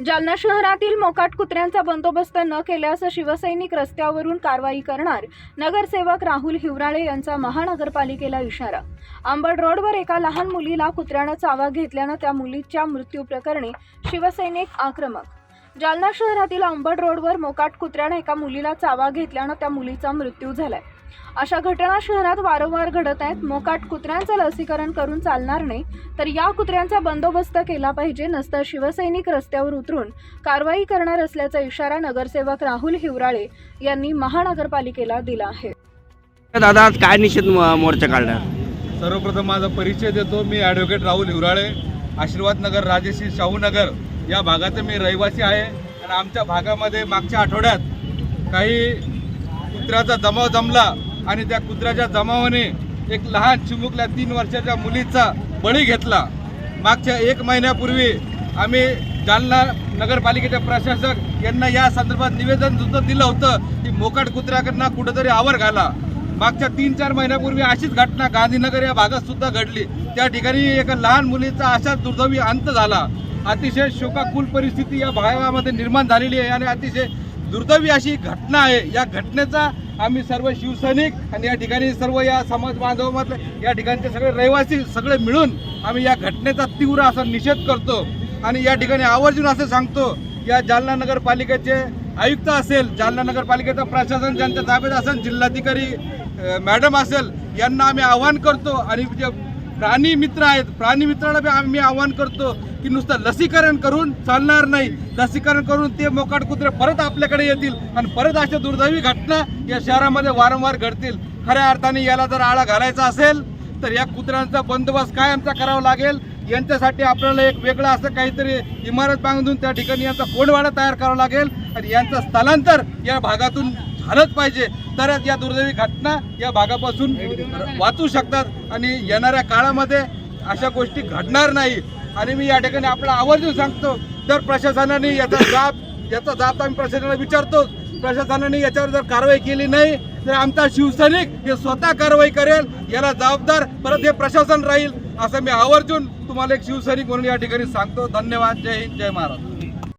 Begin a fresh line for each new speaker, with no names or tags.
जालना शहरातील मोकाट कुत्र्यांचा बंदोबस्त न केल्यास शिवसैनिक रस्त्यावरून कारवाई करणार नगरसेवक राहुल हिवराळे यांचा महानगरपालिकेला इशारा. आंबड रोडवर एका लहान मुलीला कुत्र्यानं चावा घेतल्यानं त्या मुलीच्या मृत्यूप्रकरणी शिवसैनिक आक्रमक. जालना शहरातील आंबड रोडवर मोकाट कुत्र्यानं एका मुलीला चावा घेतल्यानं त्या मुलीचा मृत्यू झालाय. अशा घटना शहरात वारंवार घडत आहेत. मोकाट कुत्र्यांचं लसीकरण करून चालणार नाही तर या कुत्र्यांचा बंदोबस्त केला पाहिजे नसतं शिवसैनिक रस्त्यावर उतरून कारवाई करणार असल्याचा इशारा नगरसेवक राहुल हिवराळे यांनी महानगरपालिकेला दिला आहे.
दादा आज काय निषेध मो- मोर्चा काढला?
सर्वप्रथम माझा परिचय देतो. मी ॲडव्होकेट राहुल हिवराळे. आशीर्वाद नगर राजश्री शाहू नगर या भागाचे मी रहिवासी आहे. आणि आमच्या भागामध्ये मागच्या आठवड्यात काही कुत्र्याचा जमाव जमला आणि त्या कुत्र्याच्या जमावाने एक लहान चिमुकल्या तीन वर्षाच्या मुलीचा बळी घेतला. मागच्या एक महिन्यापूर्वी आम्ही जालना नगरपालिकेचे प्रशासक यांना या संदर्भात निवेदन सुद्धा दिलं होतं की मोकाट कुत्र्याकडनं कुठंतरी आवर घाला. मागच्या तीन चार महिन्यापूर्वी अशीच घटना गांधीनगर या भागात सुद्धा घडली. त्या ठिकाणी एका लहान मुलीचा अशा दुर्दैवी अंत झाला. अतिशय शोकाकुल परिस्थिती या भागामध्ये निर्माण झालेली आहे आणि अतिशय दुर्दैवी अशी घटना आहे. या घटनेचा आम्ही सर्व शिवसैनिक आणि या ठिकाणी सर्व या समाज बांधवामधले या ठिकाणचे सगळे रहिवासी सगळे मिळून आम्ही या घटनेचा तीव्र असा निषेध करतो आणि या ठिकाणी आवर्जून असं सांगतो या जालना नगरपालिकेचे आयुक्त असेल जालना नगरपालिकेचं प्रशासन ज्यांच्या ताब्यात असेल जिल्हाधिकारी मॅडम असेल यांना आम्ही आवाहन करतो आणि जे प्राणी मित्र आहेत. प्राणी मित्रांना बी आम्ही आवाहन करतो की नुसतं लसीकरण करून चालणार नाही. लसीकरण करून ते मोकाट कुत्रे परत आपल्याकडे येतील आणि परत अशा दुर्दैवी घटना या शहरामध्ये वारंवार घडतील. खऱ्या अर्थाने याला जर आळा घालायचा असेल तर या कुत्र्यांचा बंदोबस्त काय आमचा करावा लागेल? यांच्यासाठी आपल्याला एक वेगळं असं काहीतरी इमारत बांधून त्या ठिकाणी यांचा कोंडवाडा तयार करावा लागेल आणि यांचं स्थलांतर या भागातून झालंच पाहिजे. तरच या दुर्दैवी घटना या भागापासून वाचू शकतात आणि येणाऱ्या काळामध्ये अशा गोष्टी घडणार नाही. आणि मी या ठिकाणी आपला आवर्जून सांगतो तर प्रशासनाने याचा जाब याचा जाब आम्ही प्रशासनाला विचारतो. प्रशासनाने याच्यावर जर कारवाई केली नाही तर आमचा शिवसैनिक हे स्वतः कारवाई करेल याला जबाबदार परत हे प्रशासन राहील असं मी आवर्जून तुम्हाला एक शिवसैनिक म्हणून या ठिकाणी सांगतो. धन्यवाद. जय हिंद जय महाराज